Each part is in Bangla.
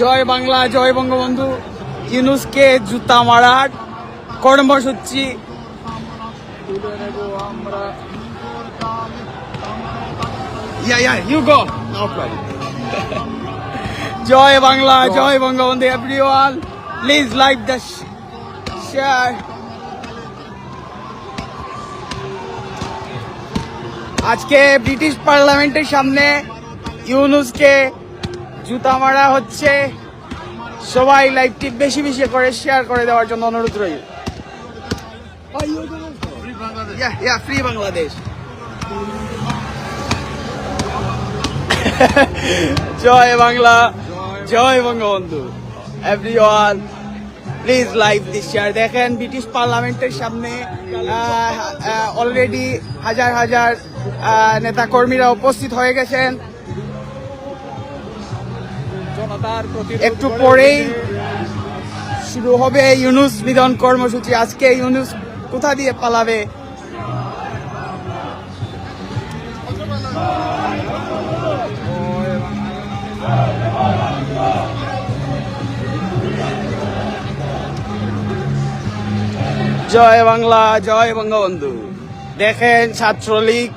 জয় বাংলা, জয় বঙ্গবন্ধু। ইউনুসকে জুতা মারার কর্মসূচি Yeah. জয় বাংলা, জয় Bangabandhu everyone please like the share আজকে ব্রিটিশ পার্লামেন্টের সামনে ইউনুসকে জুতা মারা হচ্ছে। সবাই লাইভটি বেশি বেশি করে শেয়ার করে দেওয়ার জন্য অনুরোধ রইল। Yeah, free বাংলাদেশ জয় বাংলা জয় Bangabandhu. Everyone please live this share দেখেন ব্রিটিশ পার্লামেন্টের সামনে অলরেডি হাজার হাজার নেতা কর্মীরা উপস্থিত হয়ে গেছেন। একটু পরেই শুরু হবে ইউনুস নিধন কর্মসূচি। আজকে ইউনুস কোথা দিয়ে পালাবে? জয় বাংলা জয় বঙ্গবন্ধু। দেখেন ছাত্রলীগ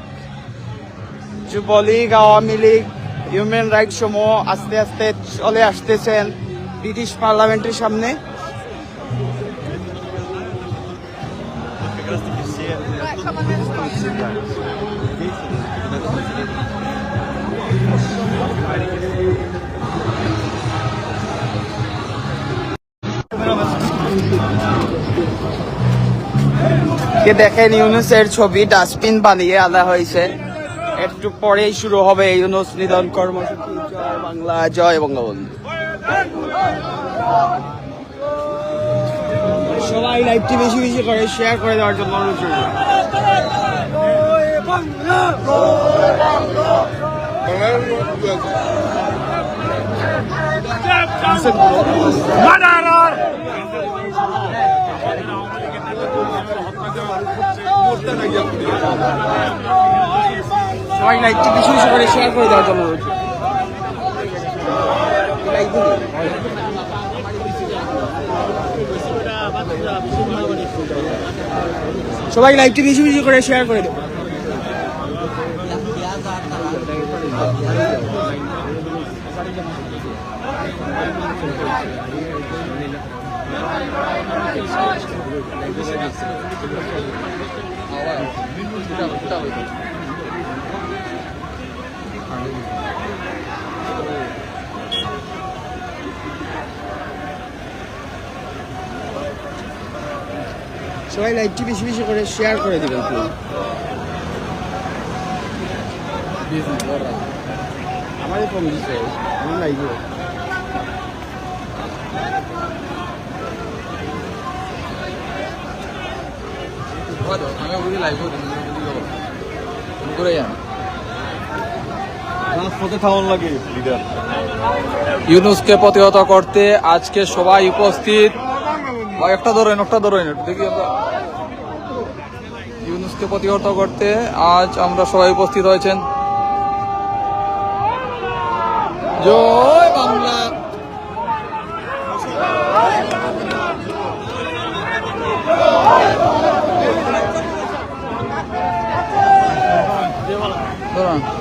যুবলীগ আওয়ামী লীগ হিউম্যান রাইটস সমূহ আস্তে আস্তে চলে আসতেছেন ব্রিটিশ পার্লামেন্টের সামনে। কে দেখেন ইউনুসের ছবি, ডাস্টবিন বানিয়ে আনা হয়েছে। একটু পরেই শুরু হবে ইউনুস নিধন কর্মসূচি, জয় বাংলা, জয় বঙ্গবন্ধু সবাই লাইভটি বেশি বেশি করে শেয়ার করে দেওয়ার জন্য অনুরোধ। সবাই লাইভটি বেশি বেশি করে শেয়ার করে দেওয়ার জন্য। সবাই লাইভটি বেশি বেশি করে শেয়ার করে দেবো সবাই লাইভটি বেশি বেশি করে শেয়ার করে দেবেন প্লিজ কম দিচ্ছে আমি লাইভে আমি লাইভ করে। যান ইউনুসকে প্রতিহত করতে আজকে সবাই উপস্থিত। একটা ধরেন একটা ধরেন দেখি ইউনুসকে প্রতিহত করতে আজ আমরা সবাই উপস্থিত হয়েছেন। জয় বাংলা। ধরুন।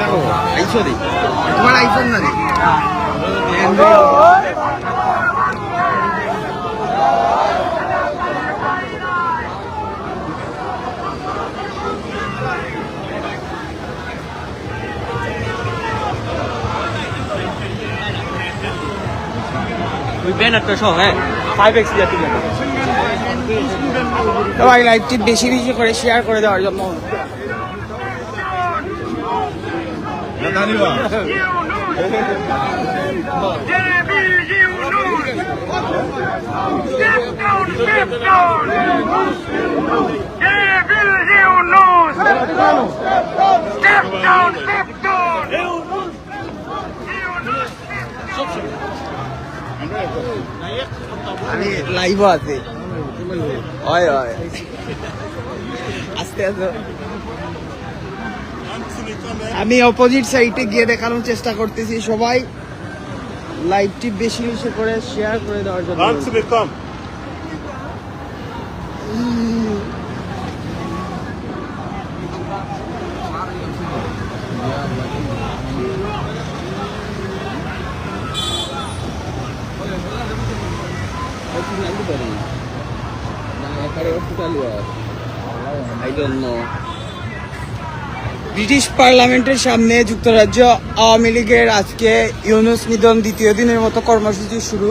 अ, আইসো দেই তোমার আইফোন না রে ওই ব্যানারটা সহ হ্যাঁ? ফাইভ এক্স দিয়ে তুলে লাইভটি বেশি বেশি করে শেয়ার করে দেওয়ার জন্য আমি লাইভ আছি। হয় হয়। আস্তে আস্তে। আমি অপোজিট সাইডে গিয়ে দেখানোর চেষ্টা করতেছি। সবাই লাইভটি বেশি বেশি করে শেয়ার করে দেওয়ার জন্য ব্রিটিশ পার্লামেন্টের সামনে যুক্তরাজ্য আওয়ামী লীগের আজকে ইউনুস নিধন দ্বিতীয় দিনের মতো কর্মসূচি শুরু।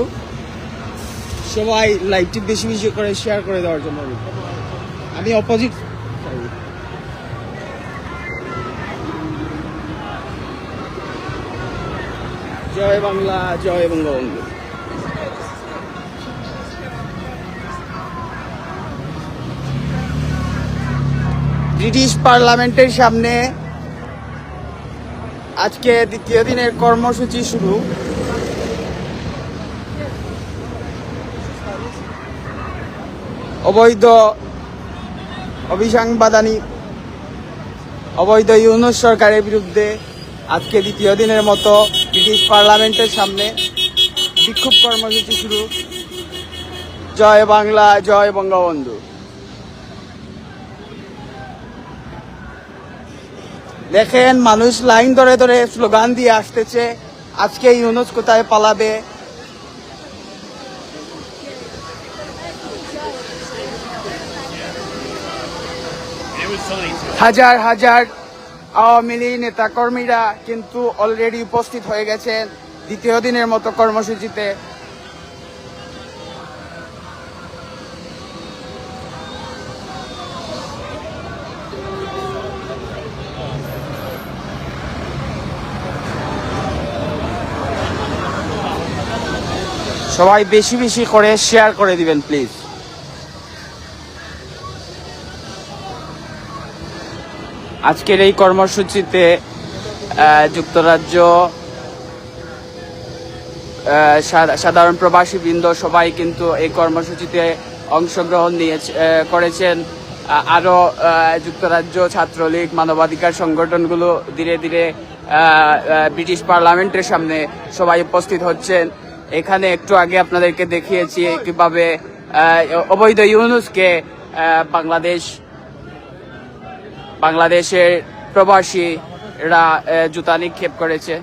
সবাই লাইভটি বেশি বেশি করে শেয়ার করে দেওয়ার জন্য আমি অপোজিট জয় বাংলা, জয় বঙ্গবন্ধু। ব্রিটিশ পার্লামেন্টের সামনে আজকে দ্বিতীয় দিনের কর্মসূচি শুরু। অবৈধ অভিসাংবাদানী, অবৈধ ইউনুস সরকারের বিরুদ্ধে আজকে দ্বিতীয় দিনের মতো ব্রিটিশ পার্লামেন্টের সামনে বিক্ষোভ কর্মসূচি শুরু। জয় বাংলা, জয় বঙ্গবন্ধু। দেখেন, মানুষ লাইন ধরে ধরে স্লোগান দিয়ে আসতেছে। আজকে ইউনুস কোথায় পালাবে? হাজার হাজার আওয়ামী লীগ নেতা কর্মীরা কিন্তু অলরেডি উপস্থিত হয়ে গেছেন দ্বিতীয় দিনের মতো কর্মসূচিতে। সবাই বেশি বেশি করে শেয়ার করে দিবেন প্লিজ আজকের এই কর্মসূচিতে যুক্তরাজ্য সাধারণ প্রবাসী বৃন্দ সবাই কিন্তু এই কর্মসূচিতে অংশগ্রহণ নিয়েছে করেছেন। আ- আরও আহ, যুক্তরাজ্য ছাত্রলীগ মানবাধিকার সংগঠনগুলো ধীরে ধীরে ব্রিটিশ পার্লামেন্টের সামনে সবাই উপস্থিত হচ্ছেন। এখানে একটু আগে আপনাদেরকে দেখিয়েছি কীভাবে অবৈধ ইউনুসকে বাংলাদেশ, বাংলাদেশের প্রবাসীরা জুতা নিক্ষেপ করেছে।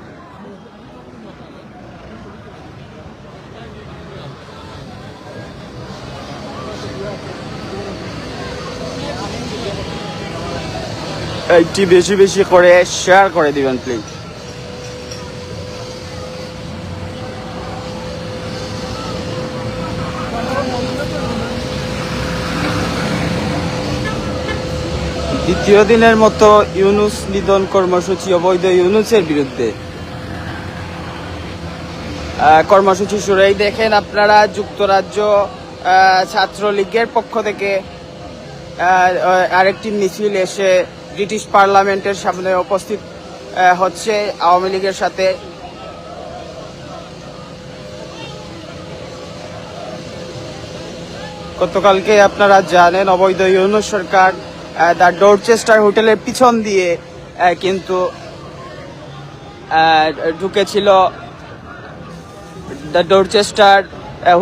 একটি বেশি বেশি করে শেয়ার করে দিবেন প্লিজ দ্বিতীয় দিনের মতো ইউনুস নিধন কর্মসূচি অবৈধ ইউনুসের বিরুদ্ধে। কর্মসূচি শুরুই দেখেন আপনারা, যুক্তরাজ্য ছাত্রলীগের পক্ষ থেকে আরেকটি মিছিল এসে ব্রিটিশ পার্লামেন্টের সামনে উপস্থিত হচ্ছে আওয়ামী লীগের সাথে। গতকালকে আপনারা জানেন, অবৈধ ইউনুস সরকার দ্য ডোরচেস্টার হোটেলের পিছন দিয়ে কিন্তু ঢুকেছিল দ্য ডোরচেস্টার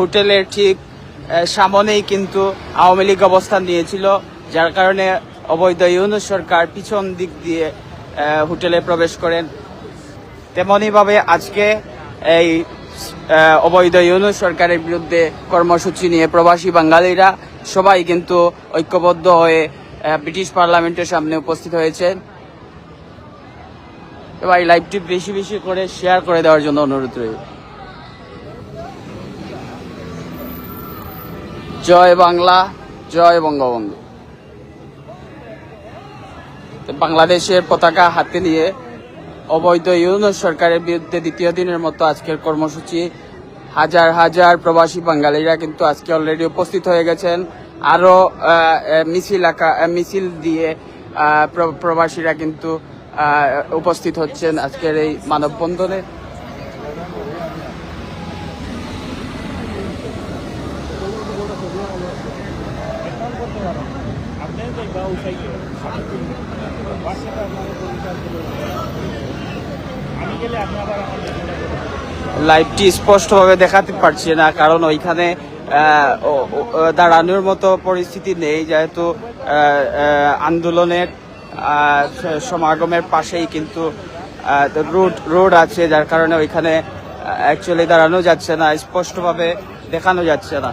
হোটেলের ঠিক সামনেই কিন্তু আওয়ামী লীগ অবস্থান নিয়েছিল যার কারণে অবৈধ ইউনুস সরকার পিছন দিক দিয়ে হোটেলে প্রবেশ করেন। তেমনইভাবে আজকে এই অবৈধ ইউনুস সরকারের বিরুদ্ধে কর্মসূচি নিয়ে প্রবাসী বাঙালিরা সবাই কিন্তু ঐক্যবদ্ধ হয়ে ব্রিটিশ পার্লামেন্টের সামনে উপস্থিত হয়েছেন এবার এই লাইভটি বেশি বেশি করে শেয়ার করে দেওয়ার জন্য অনুরোধ রইল। জয় বাংলা, জয় বঙ্গবন্ধু। বাংলাদেশের পতাকা হাতে নিয়ে অবৈধ ইউনুস সরকারের বিরুদ্ধে দ্বিতীয় দিনের মতো আজকের কর্মসূচি। হাজার হাজার প্রবাসী বাঙালিরা কিন্তু আজকে অলরেডি উপস্থিত হয়ে গেছেন। আরও আহ, আহ, মিছিল আকা- মিছিল দিয়ে প্র- প্রবাসীরা কিন্তু উপস্থিত হচ্ছেন আজকের এই মানববন্ধনে। লাইভটি স্পষ্টভাবে দেখাতে পারছি না কারণ ওইখানে দাঁড়ানোর মতো পরিস্থিতি নেই, যেহেতু আন্দোলনের সমাগমের পাশেই কিন্তু রোড রোড আছে, যার কারণে ওইখানে অ্যাকচুয়ালি দাঁড়ানো যাচ্ছে না, স্পষ্টভাবে দেখানো যাচ্ছে না।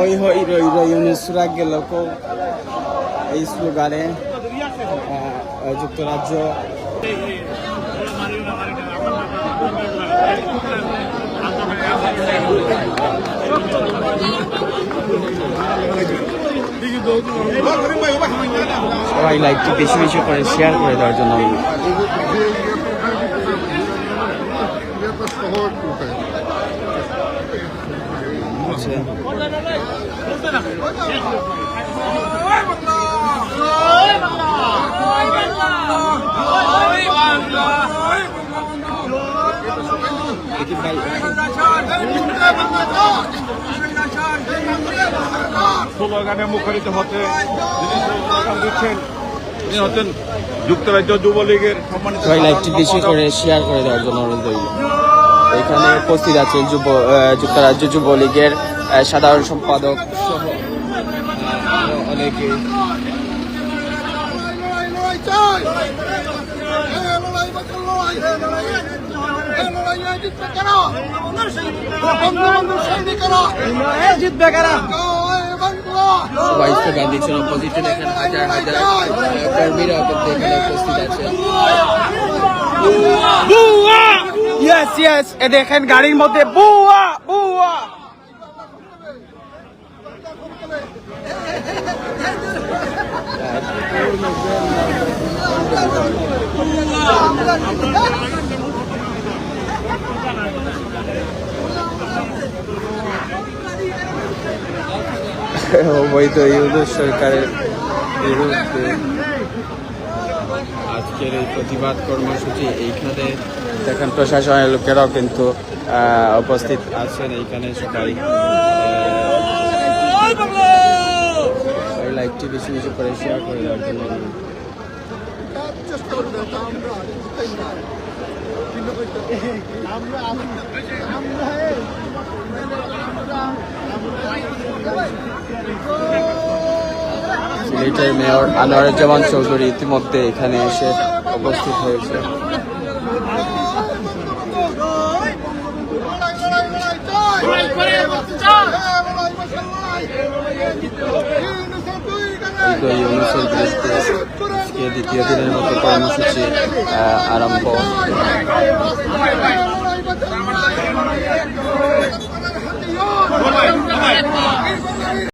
ওই হই রই রই উনিশরা গেল কো এই স্লোগানে যুক্তরাজ্য সবাই লাইভটি বেশি বেশি করে শেয়ার করে দেওয়ার জন্য অনুরোধ। স্লোগানে মুখরিত হতে যিনি স্লোগান দিচ্ছেন তিনি হচ্ছেন যুক্তরাজ্য যুবলীগের সম্মানিত লাইভটি বেশি করে শেয়ার করে দেওয়ার জন্য অনুরোধ রইল এখানে উপস্থিত আছেন যুব যুক্তরাজ্য যুবলীগের সাধারণ সম্পাদক সহ আরও অনেকে সবাই স্লোগান দিচ্ছেন অপোজিশন এখানে হাজার হাজার কর্মীরা এখানে উপস্থিত আছেন ইয়েস ইয়েস এ দেখেন গাড়ির মধ্যে বুয়া বুয়া! অবৈধ ইউনুস সরকারের বিরুদ্ধে আজকের এই প্রতিবাদ কর্মসূচি এইখানে দেখেন, প্রশাসনের লোকেরাও কিন্তু উপস্থিত আছেন এইখানে সবাই লাইভটি বেশি বেশি করে শেয়ার করে দেওয়ার জন্য। সিলেটের মেয়র আনোয়ারুজ্জামান চৌধুরী ইতিমধ্যে এখানে এসে উপস্থিত হয়েছে। ইউনুসের বিরুদ্ধে আজকে দ্বিতীয় দিনের মতো কর্মসূচি আরম্ভ।